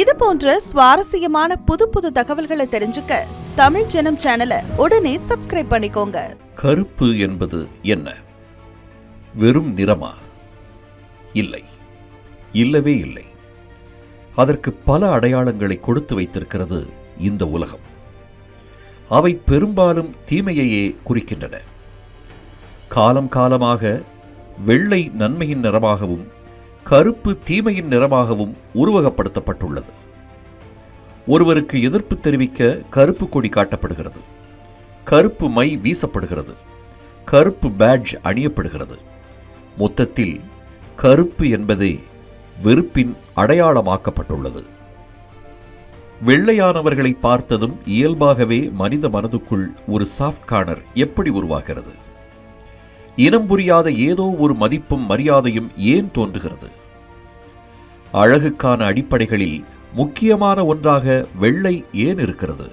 இது போன்ற சுவாரஸ்யமான புது புது தகவல்களை தெரிஞ்சுக்க தமிழ் ஜனம் சேனலை உடனே சப்ஸ்கிரைப் பண்ணிக்கோங்க. கருப்பு என்பது என்ன? வெறும் நிறமா? இல்லை. இல்லவே இல்லை. அதற்கு பல அடையாளங்களை கொடுத்து வைத்திருக்கிறது இந்த உலகம். அவை பெரும்பாலும் தீமையையே குறிக்கின்றன. காலம் காலமாக வெள்ளை நன்மையின் நிறமாகவும் கருப்பு தீமையின் நிறமாகவும் உருவகப்படுத்தப்பட்டுள்ளது. ஒருவருக்கு எதிர்ப்பு தெரிவிக்க கருப்பு கொடி காட்டப்படுகிறது. கருப்பு மை வீசப்படுகிறது. கருப்பு பேட்ஜ் அணியப்படுகிறது. மொத்தத்தில் கருப்பு என்பதே வெறுப்பின் அடையாளமாக்கப்பட்டுள்ளது. வெள்ளையானவர்களை பார்த்ததும் இயல்பாகவே மனித மனதுக்குள் ஒரு சாஃப்ட் கார்னர் எப்படி உருவாகிறது? இனம் புரியாத ஏதோ ஒரு மதிப்பும் மரியாதையும் ஏன் தோன்றுகிறது? அழகுக்கான அடிப்படைகளில் முக்கியமான ஒன்றாக வெள்ளை ஏன் இருக்கிறது?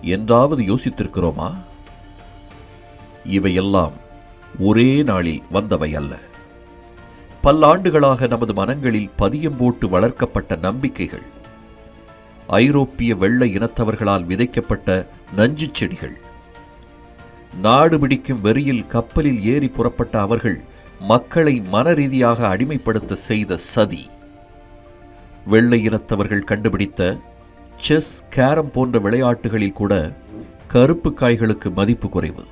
என்றாவது யோசித்திருக்கிறோமா? இவையெல்லாம் ஒரே நாளில் வந்தவை அல்ல. பல்லாண்டுகளாக நமது மனங்களில் பதியம் போட்டு வளர்க்கப்பட்ட நம்பிக்கைகள் ஐரோப்பிய வெள்ளை இனத்தவர்களால் விதைக்கப்பட்ட நஞ்சுச் செடிகள் நாடு பிடிக்கும் வெறியில் கப்பலில் ஏறி புறப்பட்ட அவர்கள் மக்களை மனரீதியாக அடிமைப்படுத்த செய்த சதி. வெள்ளை இனத்தவர்கள் கண்டுபிடித்த செஸ் கேரம் போன்ற விளையாட்டுகளில் கூட கருப்பு காய்களுக்கு மதிப்பு குறைவு.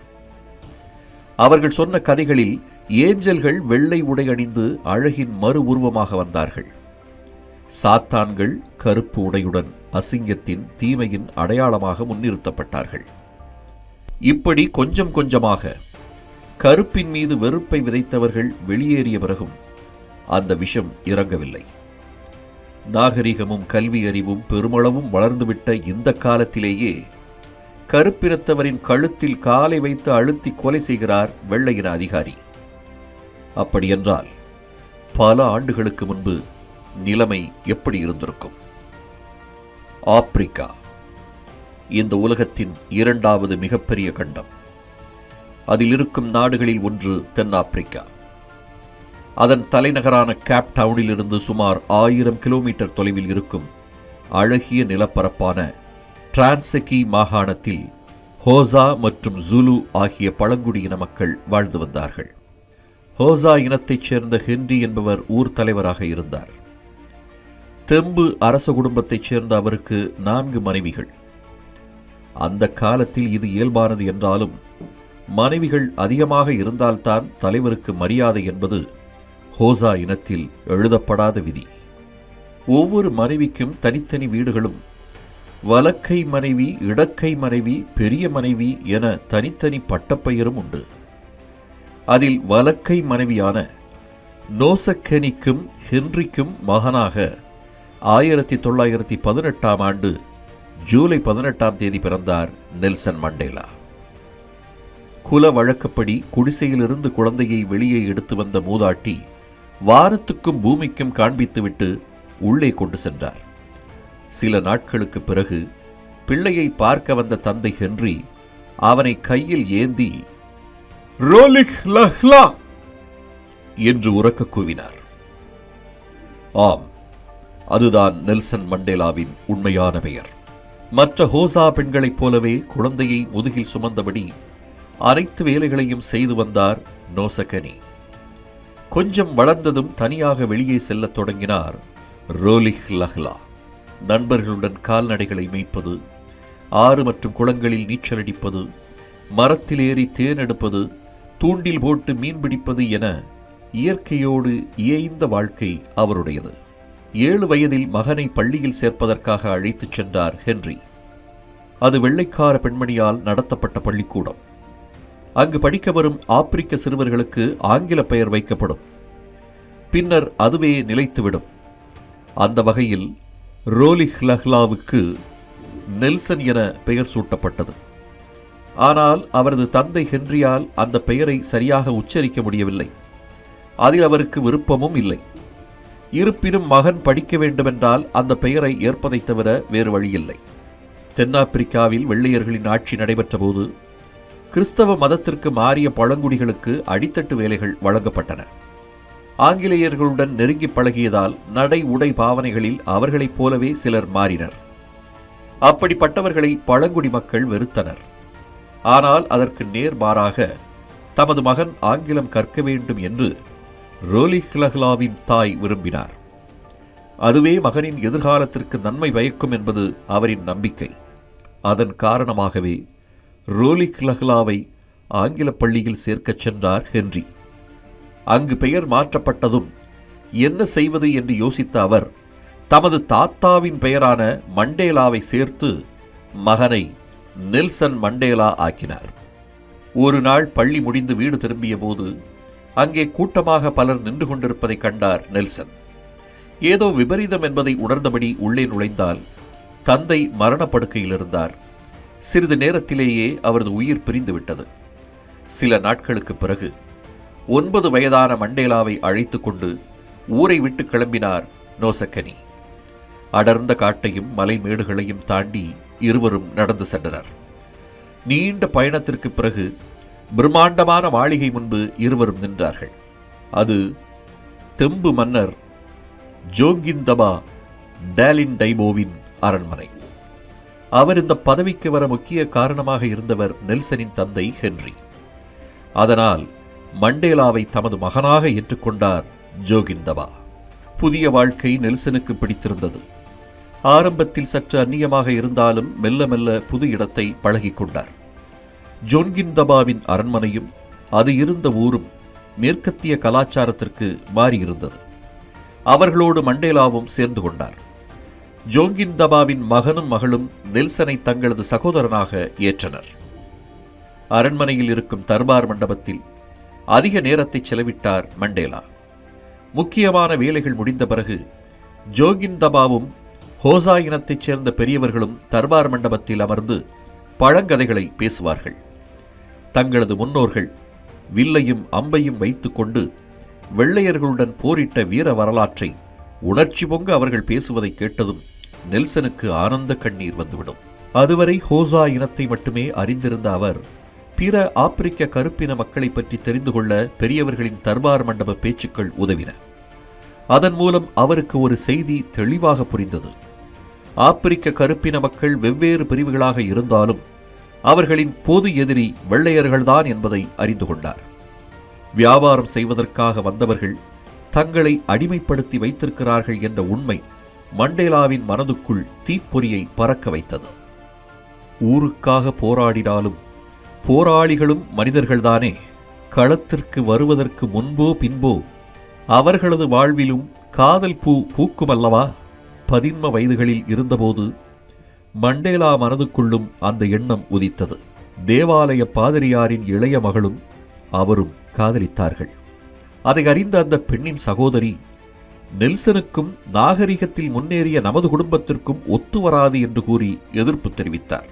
அவர்கள் சொன்ன கதைகளில் ஏஞ்சல்கள் வெள்ளை உடை அணிந்து அழகின் மறு உருவமாக வந்தார்கள். சாத்தான்கள் கருப்பு உடையுடன் அசிங்கத்தின் தீமையின் அடையாளமாக முன்னிறுத்தப்பட்டார்கள். இப்படி கொஞ்சம் கொஞ்சமாக கருப்பின் மீது வெறுப்பை விதைத்தவர்கள் வெளியேறிய பிறகும் அந்த விஷம் இறங்கவில்லை. நாகரிகமும் கல்வி அறிவும் பெருமளவும் வளர்ந்துவிட்ட இந்த காலத்திலேயே கருப்பினத்தவரின் கழுத்தில் காலை வைத்து அழுத்தி கொலை செய்கிறார் வெள்ளையின அதிகாரி. அப்படியென்றால் பல ஆண்டுகளுக்கு முன்பு நிலைமை எப்படி இருந்திருக்கும்? ஆப்பிரிக்கா. இந்த உலகத்தின் இரண்டாவது மிகப்பெரிய கண்டம். அதில் இருக்கும் நாடுகளில் ஒன்று தென்னாப்பிரிக்கா. அதன் தலைநகரான கேப் டவுனிலிருந்து சுமார் ஆயிரம் கிலோமீட்டர் தொலைவில் இருக்கும் அழகிய நிலப்பரப்பான டிரான்செகி மாகாணத்தில் ஹோசா மற்றும் ஜுலு ஆகிய பழங்குடியின மக்கள் வாழ்ந்து வந்தார்கள். ஹோசா இனத்தைச் சேர்ந்த ஹென்றி என்பவர் ஊர் தலைவராக இருந்தார். தெம்பு அரச குடும்பத்தைச் சேர்ந்த அவருக்கு நான்கு மனைவிகள். அந்த காலத்தில் இது இயல்பானது என்றாலும் மனைவிகள் அதிகமாக இருந்தால்தான் தலைவருக்கு மரியாதை என்பது ஹோசா இனத்தில் எழுதப்படாத விதி. ஒவ்வொரு மனைவிக்கும் தனித்தனி வீடுகளும் வலக்கை மனைவி இடக்கை மனைவி பெரிய மனைவி என தனித்தனி பட்டப்பெயரும் உண்டு. அதில் வலக்கை மனைவியான நோசக்கெனிக்கும் ஹென்றிக்கும் மகனாக ஆயிரத்தி தொள்ளாயிரத்தி பதினெட்டாம் ஆண்டு ஜூலை பதினெட்டாம் தேதி பிறந்தார் நெல்சன் மண்டேலா. குல வழக்கப்படி குடிசையிலிருந்து குழந்தையை வெளியே எடுத்து வந்த மூதாட்டி வாரத்துக்கும் பூமிக்கும் காண்பித்துவிட்டு உள்ளே கொண்டு சென்றார். சில நாட்களுக்கு பிறகு பிள்ளையை பார்க்க வந்த தந்தை ஹென்றி அவனை கையில் ஏந்தி ரோலிக் லஹ்லா! என்று உறக்க கூவினார். ஆம் அதுதான் நெல்சன் மண்டேலாவின் உண்மையான பெயர். மற்ற ஹோசா பெண்களைப் போலவே குழந்தையை முதுகில் சுமந்தபடி அனைத்து வேலைகளையும் செய்து வந்தார் நோசகனி. கொஞ்சம் வளர்ந்ததும் தனியாக வெளியே செல்லத் தொடங்கினார் ரோலிஹ் லஹ்லா. நண்பர்களுடன் கால்நடைகளை மேய்ப்பது ஆறு மற்றும் குளங்களில் நீச்சல் அடிப்பது மரத்தில் ஏறி தேன் எடுப்பது தூண்டில் போட்டு மீன் பிடிப்பது என இயற்கையோடு இயைந்த வாழ்க்கை அவருடையது. ஏழு வயதில் மகனை பள்ளியில் சேர்ப்பதற்காக அழைத்துச் சென்றார் ஹென்றி. அது வெள்ளைக்கார பெண்மணியால் நடத்தப்பட்ட பள்ளிக்கூடம். அங்கு படிக்க வரும் ஆப்பிரிக்க சிறுவர்களுக்கு ஆங்கில பெயர் வைக்கப்படும். பின்னர் அதுவே நிலைத்துவிடும். அந்த வகையில் ரோலிஹ் லஹ்லாவுக்கு நெல்சன் என பெயர் சூட்டப்பட்டது. ஆனால் அவரது தந்தை ஹென்ரியால் அந்த பெயரை சரியாக உச்சரிக்க முடியவில்லை. அதில் அவருக்கு விருப்பமும் இல்லை. இருப்பினும் மகன் படிக்க வேண்டுமென்றால் அந்த பெயரை ஏற்பதை தவிர வேறு வழியில்லை. தென்னாப்பிரிக்காவில் வெள்ளையர்களின் ஆட்சி நடைபெற்றபோது கிறிஸ்தவ மதத்திற்கு மாறிய பழங்குடிகளுக்கு அடித்தட்டு வேலைகள் வழங்கப்பட்டன. ஆங்கிலேயர்களுடன் நெருங்கி பழகியதால் நடை உடை பாவனைகளில் அவர்களைப் போலவே சிலர் மாறினர். அப்படிப்பட்டவர்களை பழங்குடி மக்கள் வெறுத்தனர். ஆனால் அதற்கு நேர்மாறாக தமது மகன் ஆங்கிலம் கற்க வேண்டும் என்று ரோலிஹ்லஹ்லாவின் தாய் விரும்பினார். அதுவே மகனின் எதிர்காலத்திற்கு நன்மை பயக்கும் என்பது அவரின் நம்பிக்கை. அதன் காரணமாகவே ரோலிஹ்லஹ்லாவை ஆங்கிலப் பள்ளியில் சேர்க்கச் சென்றார் ஹென்றி. அங்கு பெயர் மாற்றப்பட்டதும் என்ன செய்வது என்று யோசித்த அவர் தமது தாத்தாவின் பெயரான மண்டேலாவை சேர்த்து மகனை நெல்சன் மண்டேலா ஆக்கினார். ஒரு நாள் பள்ளி முடிந்து வீடு திரும்பிய போது அங்கே கூட்டமாக பலர் நின்று கொண்டிருப்பதைக் கண்டார் நெல்சன். ஏதோ விபரீதம் என்பதை உணர்ந்தபடி உள்ளே நுழைந்தால் தந்தை மரணப்படுக்கையில் இருந்தார். சிறிது நேரத்திலேயே அவரது உயிர் பிரிந்துவிட்டது. சில நாட்களுக்குப் பிறகு ஒன்பது வயதான மண்டேலாவை அழைத்து கொண்டு ஊரை விட்டு கிளம்பினார் நோசக்கனி. அடர்ந்த காட்டையும் மலைமேடுகளையும் தாண்டி இருவரும் நடந்து சென்றனர். நீண்ட பயணத்திற்குப் பிறகு பிரம்மாண்டமான மாளிகை முன்பு இருவரும் நின்றார்கள். அது தெம்பு மன்னர் ஜோங்கிந்தபா டேலின் டைபோவின் அரண்மனை. அவர் இந்த பதவிக்கு வர முக்கிய காரணமாக இருந்தவர் நெல்சனின் தந்தை ஹென்றி. அதனால் மண்டேலாவை தமது மகனாக ஏற்றுக்கொண்டார் ஜோகிந்தபா. புதிய வாழ்க்கை நெல்சனுக்கு பிடித்திருந்தது. ஆரம்பத்தில் சற்று அந்நியமாக இருந்தாலும் மெல்ல மெல்ல புது இடத்தை பழகிக்கொண்டார் ஜோன்கிந்தபாவின் அரண்மனையும் அது இருந்த ஊரும் மேற்கத்திய கலாச்சாரத்திற்கு மாறியிருந்தது. அவர்களோடு மண்டேலாவும் சேர்ந்து கொண்டார். ஜோங்கிந்தபாவின் மகனும் மகளும் நெல்சனை தங்களது சகோதரனாக ஏற்றனர். அரண்மனையில் இருக்கும் தர்பார் மண்டபத்தில் அதிக நேரத்தை செலவிட்டார் மண்டேலா. முக்கியமான வேலைகள் முடிந்த பிறகு ஜோகிந்தபாவும் ஹோசா இனத்தைச் சேர்ந்த பெரியவர்களும் தர்பார் மண்டபத்தில் அமர்ந்து பழங்கதைகளை பேசுவார்கள். தங்களது முன்னோர்கள் வில்லையும் அம்பையும் வைத்துக்கொண்டு வெள்ளையர்களுடன் போரிட்ட வீர வரலாற்றை உணர்ச்சி பொங்க அவர்கள் பேசுவதை கேட்டதும் நெல்சனுக்கு ஆனந்த கண்ணீர் வந்துவிடும். அதுவரை ஹோசா இனத்தை மட்டுமே அறிந்திருந்த அவர் பிற ஆப்பிரிக்க கருப்பின மக்களை பற்றி தெரிந்து கொள்ள பெரியவர்களின் தர்பார் மண்டப பேச்சுக்கள் உதவின. அதன் மூலம் அவருக்கு ஒரு செய்தி தெளிவாக புரிந்தது. ஆப்பிரிக்க கருப்பின மக்கள் வெவ்வேறு பிரிவுகளாக இருந்தாலும் அவர்களின் பொது எதிரி வெள்ளையர்கள்தான் என்பதை அறிந்து கொண்டார். வியாபாரம் செய்வதற்காக வந்தவர்கள் தங்களை அடிமைப்படுத்தி வைத்திருக்கிறார்கள் என்ற உண்மை மண்டேலாவின் மனதுக்குள் தீப்பொறியை பறக்க வைத்தது. ஊருக்காக போராடினாலும் போராளிகளும் மனிதர்கள்தானே களத்திற்கு வருவதற்கு முன்போ பின்போ அவர்களது வாழ்விலும் காதல் பூ பூக்குமல்லவா? பதின்ம வயதுகளில் இருந்தபோது மண்டேலா மனதுக்குள்ளும் அந்த எண்ணம் உதித்தது. தேவாலய பாதிரியாரின் இளைய மகளும் அவரும் காதலித்தார்கள். அதை அறிந்த அந்த பெண்ணின் சகோதரி நெல்சனுக்கும் நாகரிகத்தில் முன்னேறிய நமது குடும்பத்திற்கும் ஒத்து வராது என்று கூறி எதிர்ப்பு தெரிவித்தார்.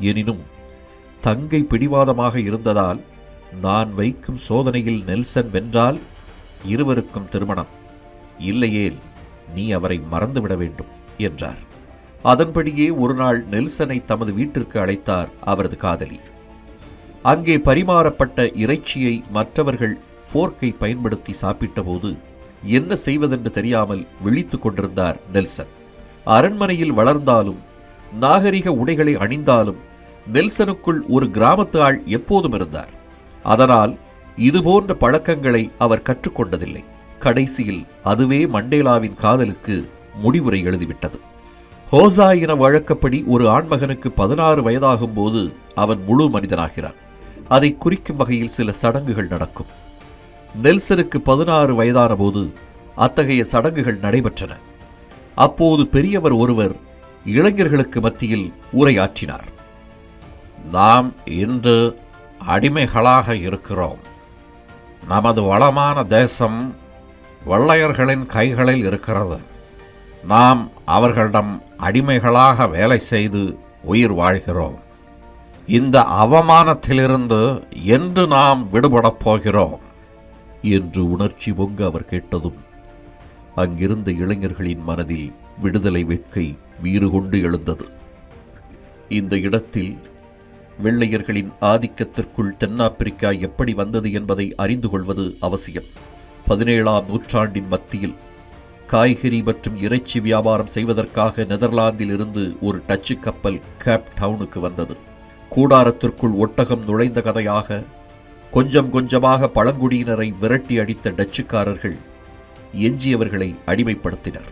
எனினும் தங்கை பிடிவாதமாக இருந்ததால் நான் வைக்கும் சோதனையில் நெல்சன் வென்றால் இருவருக்கும் திருமணம். இல்லையேல் நீ அவரை மறந்துவிட வேண்டும் என்றார். அதன்படியே ஒரு நாள் நெல்சனை தமது வீட்டிற்கு அழைத்தார் அவரது காதலி. அங்கே பரிமாறப்பட்ட இறைச்சியை மற்றவர்கள் ஃபோர்க்கை பயன்படுத்தி சாப்பிட்டபோது என்ன செய்வதென்று தெரியாமல் விழித்து கொண்டிருந்தார் நெல்சன். அரண்மனையில் வளர்ந்தாலும் நாகரிக உடைகளை அணிந்தாலும் நெல்சனுக்குள் ஒரு கிராமத்து ஆள் எப்போதும் இருந்தார். அதனால் இதுபோன்ற பழக்கங்களை அவர் கற்றுக்கொண்டதில்லை. கடைசியில் அதுவே மண்டேலாவின் காதலுக்கு முடிவுரை எழுதிவிட்டது. ஹோசா இன வழக்கப்படி ஒரு ஆண்மகனுக்கு பதினாறு வயதாகும் போது அவன் முழு மனிதனாகிறான். அதை குறிக்கும் வகையில் சில சடங்குகள் நடக்கும். நெல்சனுக்கு பதினாறு வயதான போது அத்தகைய சடங்குகள் நடைபெற்றன. அப்போது பெரியவர் ஒருவர் இளைஞர்களுக்கு மத்தியில் உரையாற்றினார். நாம் இன்று அடிமைகளாக இருக்கிறோம். நமது வளமான தேசம் வெள்ளையர்களின் கைகளில் இருக்கிறது. நாம் அவர்களிடம் அடிமைகளாக வேலை செய்து உயிர் வாழ்கிறோம். இந்த அவமானத்திலிருந்து என்று நாம் விடுபடப் போகிறோம் என்று உணர்ச்சி பொங்க அவர் கேட்டதும் அங்கிருந்த இளைஞர்களின் மனதில் விடுதலை வேட்கை வீறு கொண்டு எழுந்தது. இந்த இடத்தில் வெள்ளையர்களின் ஆதிக்கத்திற்குள் தென்னாப்பிரிக்கா எப்படி வந்தது என்பதை அறிந்து கொள்வது அவசியம். பதினேழாம் நூற்றாண்டின் மத்தியில் காய்கறி மற்றும் இறைச்சி வியாபாரம் செய்வதற்காக நெதர்லாந்தில் இருந்து ஒரு டச்சு கப்பல் கேப் டவுனுக்கு வந்தது. கூடாரத்திற்குள் ஒட்டகம் நுழைந்த கதையாக கொஞ்சம் கொஞ்சமாக பழங்குடியினரை விரட்டி அடித்த டச்சுக்காரர்கள் எஞ்சியவர்களை அடிமைப்படுத்தினர்.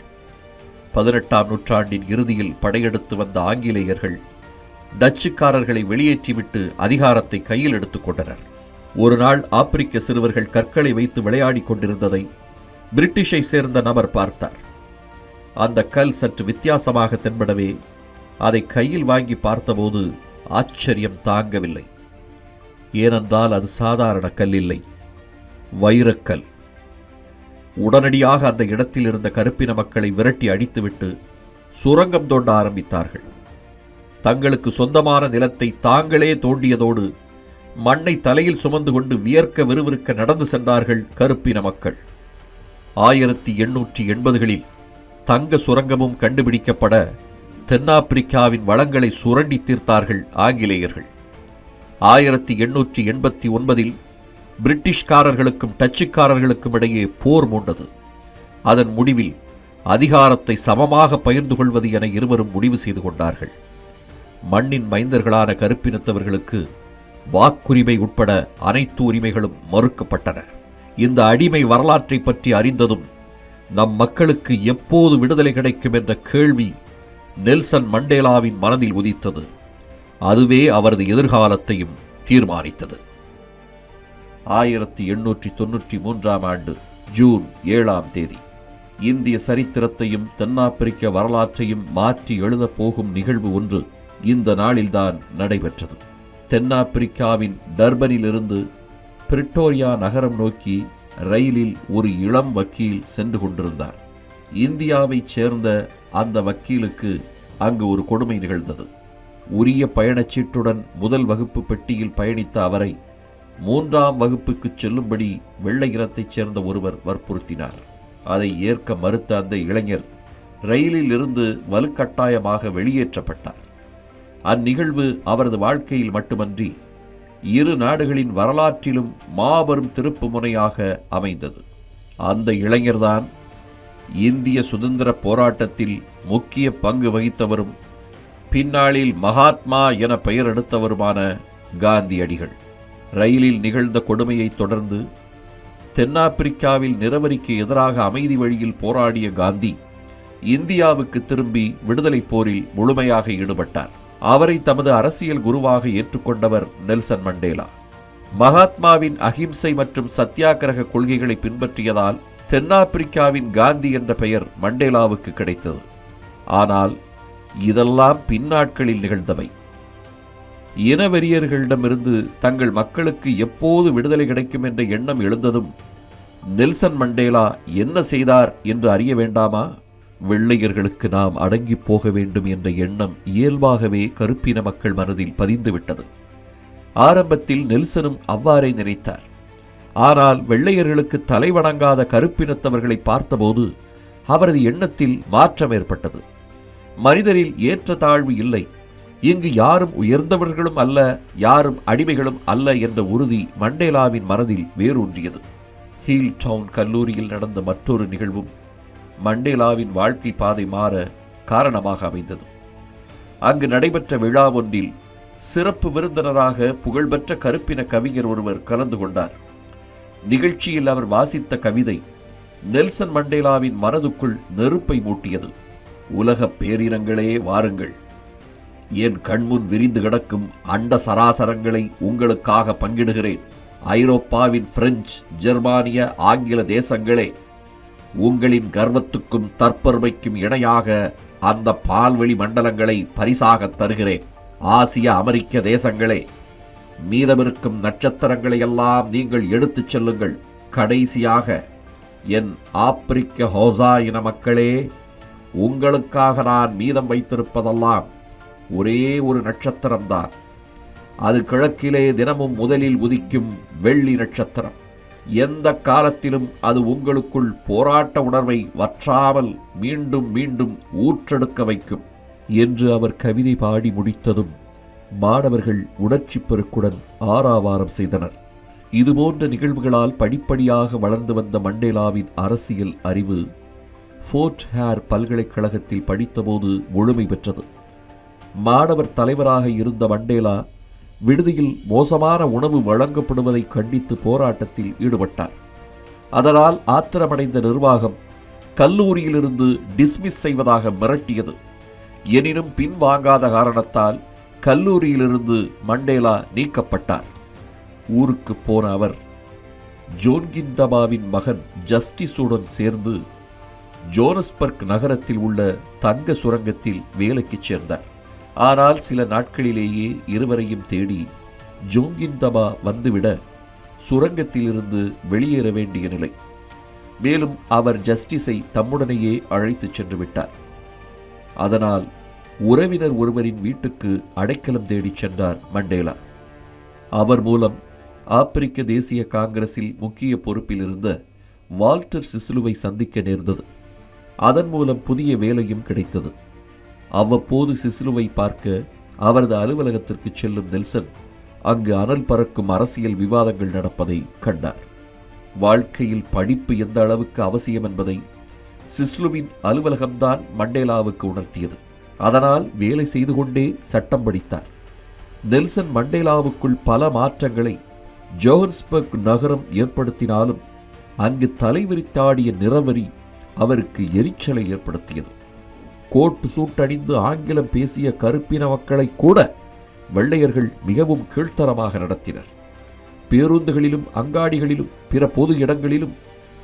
பதினெட்டாம் நூற்றாண்டின் இறுதியில் படையெடுத்து வந்த ஆங்கிலேயர்கள் டச்சுக்காரர்களை வெளியேற்றிவிட்டு அதிகாரத்தை கையில் எடுத்துக்கொண்டனர் ஒரு நாள் ஆப்பிரிக்க சிறுவர்கள் கற்களை வைத்து விளையாடிக் கொண்டிருந்ததை பிரிட்டிஷை சேர்ந்த நபர் பார்த்தார். அந்த கல் சற்று வித்தியாசமாக தென்படவே அதை கையில் வாங்கி பார்த்தபோது ஆச்சரியம் தாங்கவில்லை. ஏனென்றால் அது சாதாரண கல் இல்லை. வைரக்கல். உடனடியாக அந்த இடத்தில் இருந்த கருப்பின மக்களை விரட்டி அடித்துவிட்டு சுரங்கம் தோண்ட ஆரம்பித்தார்கள். தங்களுக்கு சொந்தமான நிலத்தை தாங்களே தோண்டியதோடு மண்ணை தலையில் சுமந்து கொண்டு வியர்க்க விறுவிறுக்க நடந்து சென்றார்கள் கருப்பின மக்கள். ஆயிரத்தி எண்ணூற்றி எண்பதுகளில் தங்க சுரங்கமும் கண்டுபிடிக்கப்பட தென்னாப்பிரிக்காவின் வளங்களை சுரண்டி தீர்த்தார்கள் ஆங்கிலேயர்கள். ஆயிரத்தி எண்ணூற்றி எண்பத்தி ஒன்பதில் பிரிட்டிஷ்காரர்களுக்கும் டச்சுக்காரர்களுக்கும் இடையே போர் மூண்டது. அதன் முடிவில் அதிகாரத்தை சமமாக பகிர்ந்து கொள்வது என இருவரும் முடிவு செய்து கொண்டார்கள். மண்ணின் மைந்தர்களான கருப்பினத்தவர்களுக்கு வாக்குரிமை உட்பட அனைத்து உரிமைகளும் மறுக்கப்பட்டன. இந்த அடிமை வரலாற்றை பற்றி அறிந்ததும் நம் மக்களுக்கு எப்போது விடுதலை கிடைக்கும் என்ற கேள்வி நெல்சன் மண்டேலாவின் மனதில் உதித்தது. அதுவே அவரது எதிர்காலத்தையும் தீர்மானித்தது. ஆயிரத்தி எண்ணூற்றி தொன்னூற்றி மூன்றாம் ஆண்டு ஜூன் ஏழாம் தேதி இந்திய சரித்திரத்தையும் தென்னாப்பிரிக்க வரலாற்றையும் மாற்றி எழுதப் போகும் நிகழ்வு ஒன்று இந்த நாளில்தான் நடைபெற்றது. தென்னாப்பிரிக்காவின் டர்பனிலிருந்து பிரிட்டோரியா நகரம் நோக்கி ரயிலில் ஒரு இளம் வக்கீல் சென்று கொண்டிருந்தார். இந்தியாவைச் சேர்ந்த அந்த வக்கீலுக்கு அங்கு ஒரு கொடுமை நிகழ்ந்தது. உரிய பயணச்சீட்டுடன் முதல் வகுப்பு பெட்டியில் பயணித்த அவரை மூன்றாம் வகுப்புக்கு செல்லும்படி வெள்ளை இனத்தைச் சேர்ந்த ஒருவர் வற்புறுத்தினார். அதை ஏற்க மறுத்த அந்த இளைஞர் ரயிலில் இருந்து வலுக்கட்டாயமாக வெளியேற்றப்பட்டார். அந்நிகழ்வு அவரது வாழ்க்கையில் மட்டுமன்றி இரு நாடுகளின் வரலாற்றிலும் மாபெரும் திருப்பு முனையாக அமைந்தது. அந்த இளைஞர்தான் இந்திய சுதந்திர போராட்டத்தில் முக்கிய பங்கு வகித்தவரும் பின்னாளில் மகாத்மா என பெயர் எடுத்தவருமான காந்தியடிகள். ரயிலில் நிகழ்ந்த கொடுமையைத் தொடர்ந்து தென்னாப்பிரிக்காவில் நிறவரிக்கு எதிராக அமைதி வழியில் போராடிய காந்தி இந்தியாவுக்கு திரும்பி விடுதலைப் போரில் முழுமையாக ஈடுபட்டார். அவரை தமது அரசியல் குருவாக ஏற்றுக்கொண்டவர் நெல்சன் மண்டேலா. மகாத்மாவின் அகிம்சை மற்றும் சத்தியாகிரக கொள்கைகளை பின்பற்றியதால் தென்னாப்பிரிக்காவின் காந்தி என்ற பெயர் மண்டேலாவுக்கு கிடைத்தது. ஆனால் இதெல்லாம் பின்னாட்களில் நிகழ்ந்தவை. இனவெறியர்களிடமிருந்து தங்கள் மக்களுக்கு எப்போது விடுதலை கிடைக்கும் என்ற எண்ணம் எழுந்ததும் நெல்சன் மண்டேலா என்ன செய்தார் என்று அறிய வேண்டாமா? வெள்ளையர்களுக்கு நாம் அடங்கிப் போக வேண்டும் என்ற எண்ணம் இயல்பாகவே கருப்பின மக்கள் மனதில் பதிந்துவிட்டது. ஆரம்பத்தில் நெல்சனும் அவ்வாறே நினைத்தார். ஆனால் வெள்ளையர்களுக்கு தலைவணங்காத கருப்பினத்தவர்களை பார்த்தபோது அவரது எண்ணத்தில் மாற்றம் ஏற்பட்டது. மனிதரில் ஏற்றத்தாழ்வு இல்லை. இங்கு யாரும் உயர்ந்தவர்களும் அல்ல யாரும் அடிமைகளும் அல்ல என்ற உறுதி மண்டேலாவின் மனதில் வேரூன்றியது. ஹீல் டவுன் கல்லூரியில் நடந்த மற்றொரு நிகழ்வும் மண்டேலாவின் வாழ்க்கை பாதை மாற காரணமாக அமைந்தது. அங்கு நடைபெற்ற விழா ஒன்றில் சிறப்பு விருந்தினராக புகழ்பெற்ற கருப்பின கவிஞர் ஒருவர் கலந்து கொண்டார். நிகழ்ச்சியில் அவர் வாசித்த கவிதை நெல்சன் மண்டேலாவின் மனதுக்குள் நெருப்பை மூட்டியது. உலகப் பேரினங்களே வாருங்கள். என் கண்முன் விரிந்து கிடக்கும் அண்ட சராசரங்களை உங்களுக்காக பங்கிடுகிறேன். ஐரோப்பாவின் பிரெஞ்சு ஜெர்மானிய ஆங்கில தேசங்களே உங்களின் கர்வத்துக்கும் தற்பெருமைக்கும் இணையாக அந்த பால்வெளி மண்டலங்களை பரிசாகத் தருகிறேன். ஆசிய அமெரிக்க தேசங்களே மீதமிருக்கும் நட்சத்திரங்களை எல்லாம் நீங்கள் எடுத்துச் செல்லுங்கள். கடைசியாக என் ஆப்பிரிக்க ஹோசா இன மக்களே உங்களுக்காக நான் மீதம் வைத்திருப்பதெல்லாம் ஒரே ஒரு நட்சத்திரம்தான். அது கிழக்கிலே தினமும் முதலில் உதிக்கும் வெள்ளி நட்சத்திரம். எந்த காலத்திலும் அது உங்களுக்குள் போராட்ட உணர்வை வற்றாமல் மீண்டும் மீண்டும் ஊற்றெடுக்க வைக்கும் என்று அவர் கவிதை பாடி முடித்ததும் மாணவர்கள் உணர்ச்சிப் பெருக்குடன் ஆறாவாரம் செய்தனர். இதுபோன்ற நிகழ்வுகளால் படிப்படியாக வளர்ந்து வந்த மண்டேலாவின் அரசியல் அறிவு ஃபோர்ட் ஹேர் பல்கலைக்கழகத்தில் படித்தபோது முழுமை பெற்றது. மாணவர் தலைவராக இருந்த மண்டேலா விடுதியில் மோசமான உணவு வழங்கப்படுவதை கண்டித்து போராட்டத்தில் ஈடுபட்டார். அதனால் ஆத்திரமடைந்த நிர்வாகம் கல்லூரியிலிருந்து டிஸ்மிஸ் செய்வதாக மிரட்டியது. எனினும் பின்வாங்காத காரணத்தால் கல்லூரியிலிருந்து மண்டேலா நீக்கப்பட்டார். ஊருக்கு போன அவர் ஜோன்கிந்தபாவின் மகன் ஜஸ்டிஸுடன் சேர்ந்து ஜோனஸ்பர்க் நகரத்தில் உள்ள தங்க சுரங்கத்தில் வேலைக்குச் சேர்ந்தார். ஆனால் சில நாட்களிலேயே இருவரையும் தேடி ஜோங்கின் தபா வந்துவிட சுரங்கத்திலிருந்து வெளியேற வேண்டிய நிலை. மேலும் அவர் ஜஸ்டிஸை தம்முடனேயே அழைத்துச் சென்று விட்டார். அதனால் உறவினர் ஒருவரின் வீட்டுக்கு அடைக்கலம் தேடிச் சென்றார் மண்டேலா. அவர் மூலம் ஆப்பிரிக்க தேசிய காங்கிரஸில் முக்கிய பொறுப்பில் இருந்த வால்டர் சிசுலுவை சந்திக்க நேர்ந்தது. அதன் மூலம் புதிய வேலையும் கிடைத்தது. அவ்வப்போது சிசிலுவை பார்க்க அவரது அலுவலகத்திற்கு செல்லும் நெல்சன் அங்கு அனல் பறக்கும் அரசியல் விவாதங்கள் நடப்பதை கண்டார். வாழ்க்கையில் படிப்பு எந்த அளவுக்கு அவசியம் என்பதை சிஸ்லுவின் அலுவலகம்தான் மண்டேலாவுக்கு உணர்த்தியது. அதனால் வேலை செய்து கொண்டே சட்டம் படித்தார். நெல்சன் மண்டேலாவுக்குள் பல மாற்றங்களை ஜோஹன்ஸ்பர்க் நகரம் ஏற்படுத்தினாலும் அங்கு தலைவிரித்தாடிய நிறவரி அவருக்கு எரிச்சலை ஏற்படுத்தியது. கோட்டு சூட்டணிந்து ஆங்கிலம் பேசிய கருப்பின மக்களை கூட வெள்ளையர்கள் மிகவும் கீழ்த்தரமாக நடத்தினர். பேருந்துகளிலும் அங்காடிகளிலும் பிற பொது இடங்களிலும்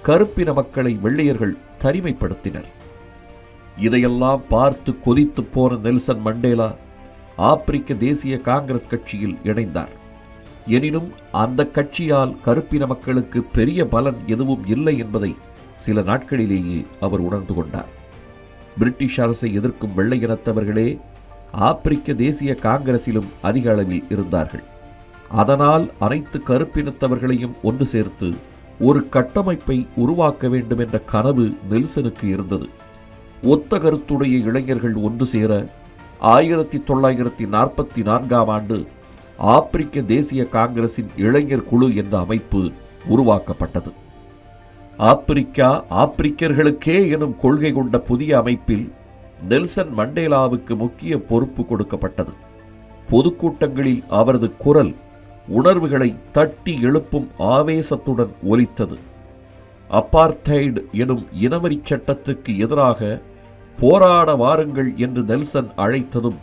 கருப்பின மக்களை வெள்ளையர்கள் தனிமைப்படுத்தினர். இதையெல்லாம் பார்த்து கொதித்து போன நெல்சன் மண்டேலா ஆப்பிரிக்க தேசிய காங்கிரஸ் கட்சியில் இணைந்தார். எனினும் அந்த கட்சியால் கருப்பின மக்களுக்கு பெரிய பலன் எதுவும் இல்லை என்பதை சில நாட்களிலேயே அவர் உணர்ந்து கொண்டார். பிரிட்டிஷ் அரசை எதிர்க்கும் வெள்ளையினத்தவர்களே ஆப்பிரிக்க தேசிய காங்கிரசிலும் அதிக அளவில் இருந்தார்கள். அதனால் அனைத்து கருப்பினத்தவர்களையும் ஒன்று சேர்த்து ஒரு கட்டமைப்பை உருவாக்க வேண்டும் என்ற கனவு நெல்சனுக்கு இருந்தது. ஒத்த கருத்துடைய இளைஞர்கள் ஒன்று சேர ஆயிரத்தி தொள்ளாயிரத்தி நாற்பத்தி நான்காம் ஆண்டு ஆப்பிரிக்க தேசிய காங்கிரசின் இளைஞர் குழு என்ற அமைப்பு உருவாக்கப்பட்டது. ஆப்பிரிக்கா ஆப்பிரிக்கர்களுக்கே எனும் கொள்கை கொண்ட புதிய அமைப்பில் நெல்சன் மண்டேலாவுக்கு முக்கிய பொறுப்பு கொடுக்கப்பட்டது. பொதுக்கூட்டங்களில் அவரது குரல் உணர்வுகளை தட்டி எழுப்பும் ஆவேசத்துடன் ஒலித்தது. அப்பார்த்தைடு எனும் இனவரி சட்டத்துக்கு எதிராக போராட வாருங்கள் என்று நெல்சன் அழைத்ததும்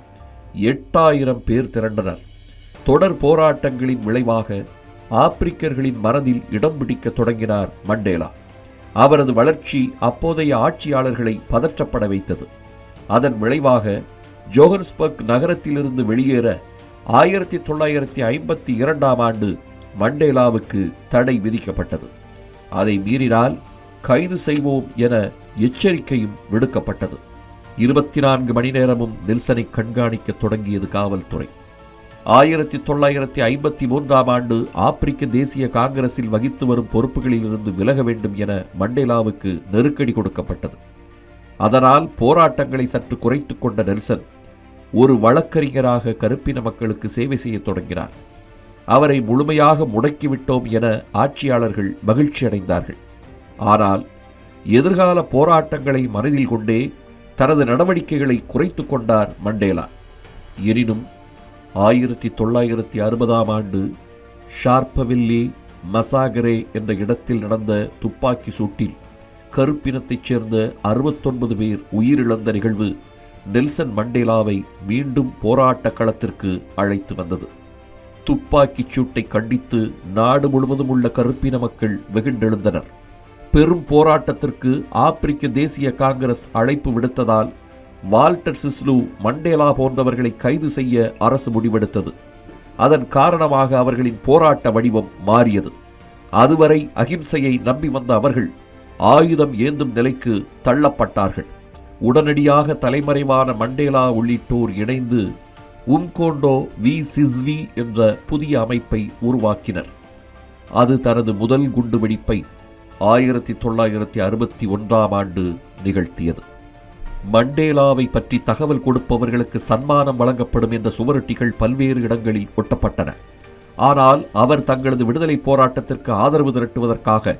எட்டாயிரம் பேர் திரண்டனர். தொடர் போராட்டங்களின் விளைவாக ஆப்பிரிக்கர்களின் மனதில் இடம் பிடிக்க தொடங்கினார் மண்டேலா. அவரது வளர்ச்சி அப்போதைய ஆட்சியாளர்களை பதற்றப்பட வைத்தது. அதன் விளைவாக ஜோகன்ஸ்பர்க் நகரத்திலிருந்து வெளியேற ஆயிரத்தி தொள்ளாயிரத்தி ஐம்பத்தி இரண்டாம் ஆண்டு மண்டேலாவுக்கு தடை விதிக்கப்பட்டது. அதை மீறினால் கைது செய்வோம் என எச்சரிக்கையும் விடுக்கப்பட்டது. இருபத்தி நான்கு மணி நேரமும் நெல்சனை கண்காணிக்க தொடங்கியது காவல்துறை. ஆயிரத்தி தொள்ளாயிரத்தி ஐம்பத்தி மூன்றாம் ஆண்டு ஆப்பிரிக்க தேசிய காங்கிரஸில் வகித்து வரும் பொறுப்புகளிலிருந்து விலக வேண்டும் என மண்டேலாவுக்கு நெருக்கடி கொடுக்கப்பட்டது. அதனால் போராட்டங்களை சற்று குறைத்து கொண்ட நெல்சன் ஒரு வழக்கறிஞராக கருப்பின மக்களுக்கு சேவை செய்யத் தொடங்கினார். அவரை முழுமையாக முடக்கிவிட்டோம் என ஆட்சியாளர்கள் மகிழ்ச்சி அடைந்தார்கள். ஆனால் எதிர்கால போராட்டங்களை மனதில் கொண்டே தனது நடவடிக்கைகளை குறைத்து கொண்டார் மண்டேலா. எனினும் ஆயிரத்தி தொள்ளாயிரத்தி அறுபதாம் ஆண்டு ஷார்பவில்லி மசாகரே என்ற இடத்தில் நடந்த துப்பாக்கி சூட்டில் கருப்பினத்தைச் சேர்ந்த அறுபத்தொன்பது பேர் உயிரிழந்த நிகழ்வு நெல்சன் மண்டேலாவை மீண்டும் போராட்ட களத்திற்கு அழைத்து வந்தது. துப்பாக்கிச் சூட்டை கண்டித்து நாடு முழுவதும் உள்ள கருப்பின மக்கள் வெகுண்டெழுந்தனர். பெரும் போராட்டத்திற்கு ஆப்பிரிக்க தேசிய காங்கிரஸ் அழைப்பு விடுத்ததால் வால்டர் சிஸ்லு மண்டேலா போன்றவர்களை கைது செய்ய அரசு முடிவெடுத்தது. அதன் காரணமாக அவர்களின் போராட்ட வடிவம் மாறியது. அதுவரை அகிம்சையை நம்பி வந்த அவர்கள் ஆயுதம் ஏந்தும் நிலைக்கு தள்ளப்பட்டார்கள். உடனடியாக தலைமறைவான மண்டேலா உள்ளிட்டோர் இணைந்து உம்கோண்டோ வி சிஸ்வி என்ற புதிய அமைப்பை உருவாக்கினர். அது தனது முதல் குண்டுவெடிப்பை ஆயிரத்தி தொள்ளாயிரத்தி அறுபத்தி ஒன்றாம் ஆண்டு நிகழ்த்தியது. மண்டேலாவை பற்றி தகவல் கொடுப்பவர்களுக்கு சன்மானம் வழங்கப்படும் என்ற சுவரொட்டிகள் பல்வேறு இடங்களில் ஒட்டப்பட்டன. ஆனால் அவர் தங்களது விடுதலை போராட்டத்திற்கு ஆதரவு திரட்டுவதற்காக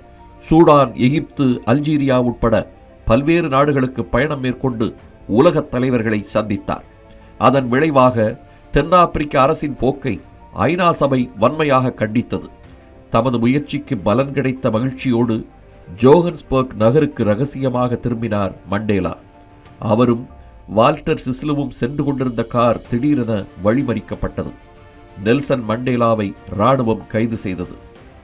சூடான் எகிப்து அல்ஜீரியா உட்பட பல்வேறு நாடுகளுக்கு பயணம் மேற்கொண்டு உலகத் தலைவர்களை சந்தித்தார். அதன் விளைவாக தென்னாப்பிரிக்க அரசின் போக்கை ஐநா சபை வன்மையாக கண்டித்தது. தமது முயற்சிக்கு பலன் கிடைத்த மகிழ்ச்சியோடு ஜோஹன்ஸ்பர்க் நகருக்கு ரகசியமாக திரும்பினார் மண்டேலா. அவரும் வால்டர் சிஸ்லுவும் சென்று கொண்டிருந்த கார் திடீரென வழிமறிக்கப்பட்டது. நெல்சன் மண்டேலாவை இராணுவம் கைது செய்தது.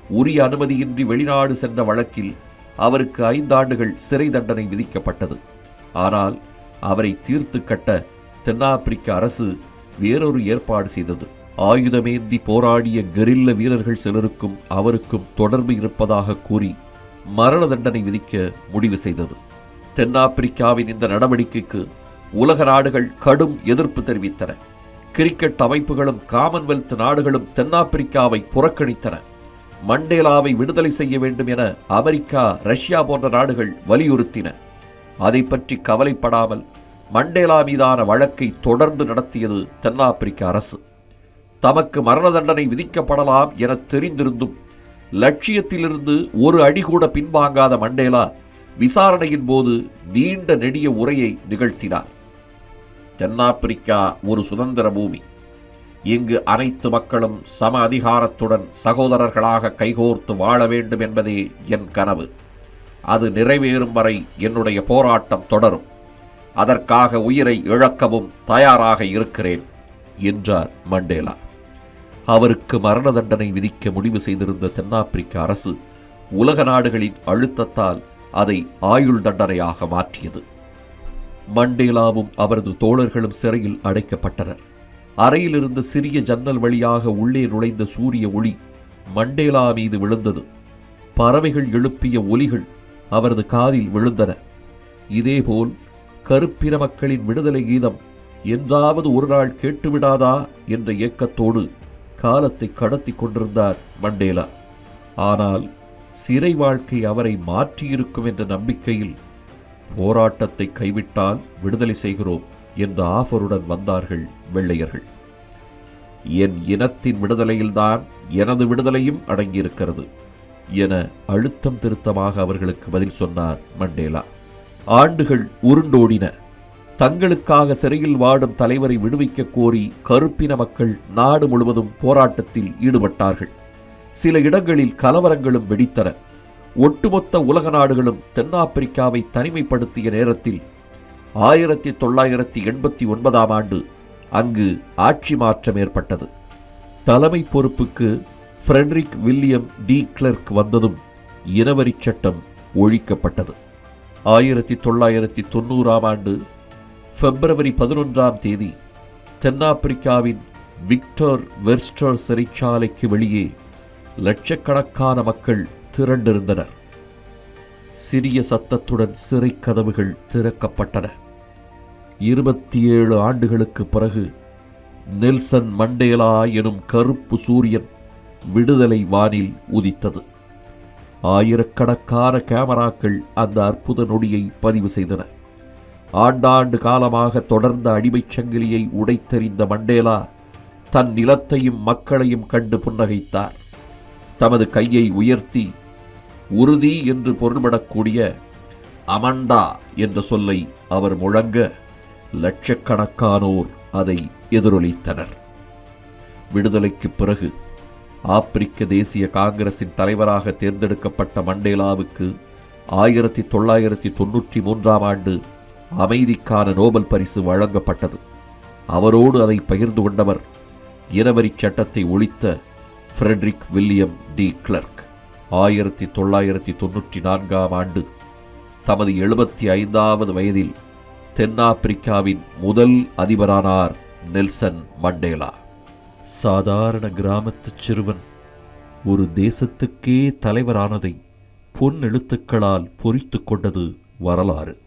உரிய அனுமதியின்றி வெளிநாடு சென்ற வழக்கில் அவருக்கு ஐந்தாண்டுகள் சிறை தண்டனை விதிக்கப்பட்டது. ஆனால் அவரை தீர்த்து கட்ட தென்னாப்பிரிக்க அரசு வேறொரு ஏற்பாடு செய்தது. ஆயுதமேந்தி போராடிய கெரில்ல வீரர்கள் சிலருக்கும் அவருக்கும் தொடர்பு இருப்பதாக கூறி மரண தண்டனை விதிக்க முடிவு செய்தது. தென்னாப்பிரிக்காவின் இந்த நடவடிக்கைக்கு உலக நாடுகள் கடும் எதிர்ப்பு தெரிவித்தன. கிரிக்கெட் அமைப்புகளும் காமன்வெல்த் நாடுகளும் தென்னாப்பிரிக்காவை புறக்கணித்தன. மண்டேலாவை விடுதலை செய்ய வேண்டும் என அமெரிக்கா ரஷ்யா போன்ற நாடுகள் வலியுறுத்தின. அதை பற்றி கவலைப்படாமல் மண்டேலா மீதான வழக்கை தொடர்ந்து நடத்தியது தென்னாப்பிரிக்க அரசு. தமக்கு மரண தண்டனை விதிக்கப்படலாம் என தெரிந்திருந்தும் லட்சியத்திலிருந்து ஒரு அடி கூட பின்வாங்காத மண்டேலா விசாரணையின் போது நீண்ட நெடிய உரையை நிகழ்த்தினார். தென்னாப்பிரிக்கா ஒரு சுதந்திர பூமி. இங்கு அனைத்து மக்களும் சம அதிகாரத்துடன் சகோதரர்களாக கைகோர்த்து வாழ வேண்டும் என்பதே என் கனவு. அது நிறைவேறும் வரை என்னுடைய போராட்டம் தொடரும். அதற்காக உயிரை இழக்கவும் தயாராக இருக்கிறேன் என்றார் மண்டேலா. அவருக்கு மரண தண்டனை விதிக்க முடிவு செய்திருந்த தென்னாப்பிரிக்க அரசு உலக நாடுகளின் அழுத்தத்தால் அதை ஆயுள் தண்டனையாக மாற்றியது. மண்டேலாவும் அவரது தோழர்களும் சிறையில் அடைக்கப்பட்டனர். அறையிலிருந்து சிறிய ஜன்னல் வழியாக உள்ளே நுழைந்த சூரிய ஒளி மண்டேலா மீது விழுந்தது. பறவைகள் எழுப்பிய ஒலிகள் அவரது காதில் விழுந்தன. இதேபோல் கருப்பின மக்களின் விடுதலை கீதம் என்றாவது ஒரு நாள் கேட்டுவிடாதா என்ற ஏக்கத்தோடு காலத்தை கடத்தி கொண்டிருந்தார் மண்டேலா. ஆனால் சிறை வாழ்க்கை அவரை மாற்றியிருக்கும் என்ற நம்பிக்கையில் போராட்டத்தை கைவிட்டால் விடுதலை செய்கிறோம் என்ற ஆஃபருடன் வந்தார்கள் வெள்ளையர்கள். என் இனத்தின் விடுதலையில்தான் எனது விடுதலையும் அடங்கியிருக்கிறது என அழுத்தம் திருத்தமாக அவர்களுக்கு பதில் சொன்னார் மண்டேலா. ஆண்டுகள் உருண்டோடின. தங்களுக்காக சிறையில் வாடும் தலைவரை விடுவிக்க கோரி கருப்பின மக்கள் நாடு முழுவதும் போராட்டத்தில் ஈடுபட்டார்கள். சில இடங்களில் கலவரங்களும் வெடித்தன. ஒட்டுமொத்த உலக நாடுகளும் தென்னாப்பிரிக்காவை தனிமைப்படுத்திய நேரத்தில் ஆயிரத்தி தொள்ளாயிரத்தி எண்பத்தி ஒன்பதாம் ஆண்டு அங்கு ஆட்சி மாற்றம் ஏற்பட்டது. தலைமை பொறுப்புக்கு ஃப்ரெட்ரிக் வில்லியம் டி. கிளர்க் வந்ததும் இனவரி சட்டம் ஒழிக்கப்பட்டது. ஆயிரத்தி தொள்ளாயிரத்தி தொண்ணூறாம் ஆண்டு பிப்ரவரி பதினொன்றாம் தேதி தென்னாப்பிரிக்காவின் விக்டர் வெர்ஸ்டர் சிறைச்சாலைக்கு வெளியே லட்சக்கணக்கான மக்கள் திரண்டிருந்தனர். சிறிய சத்தத்துடன் சிறை கதவுகள் திறக்கப்பட்டன. இருபத்தி ஏழு ஆண்டுகளுக்கு பிறகு நெல்சன் மண்டேலா எனும் கருப்பு சூரியன் விடுதலை வானில் உதித்தது. ஆயிரக்கணக்கான கேமராக்கள் அந்த அற்புத நொடியை பதிவு செய்தன. ஆண்டாண்டு காலமாக தொடர்ந்த அடிமைச் சங்கிலியை உடைத்தெறிந்த மண்டேலா தன் நிலத்தையும் மக்களையும் கண்டு புன்னகைத்தார். தமது கையை உயர்த்தி உறுதி என்று பொருள்படக்கூடிய அமண்டா என்ற சொல்லை அவர் முழங்க லட்சக்கணக்கானோர் அதை எதிரொலித்தனர். விடுதலைக்குப் பிறகு ஆப்பிரிக்க தேசிய காங்கிரசின் தலைவராக தேர்ந்தெடுக்கப்பட்ட மண்டேலாவுக்கு ஆயிரத்தி தொள்ளாயிரத்தி தொன்னூற்றி மூன்றாம் ஆண்டு அமைதிக்கான நோபல் பரிசு வழங்கப்பட்டது. அவரோடு அதை பகிர்ந்து கொண்டவர் இனவரி சட்டத்தை ஒழித்த ஃப்ரெட்ரிக் வில்லியம் டி கிளர்க் ஆயிரத்தி தொள்ளாயிரத்தி தொன்னூற்றி நான்காம் ஆண்டு தமது எழுபத்தி ஐந்தாவது வயதில் தென்னாப்பிரிக்காவின் முதல் அதிபரானார் நெல்சன் மண்டேலா. சாதாரண கிராமத்துச் சிறுவன் ஒரு தேசத்துக்கே தலைவரானதை பொன் எழுத்துக்களால் பொறித்து கொண்டது வரலாறு.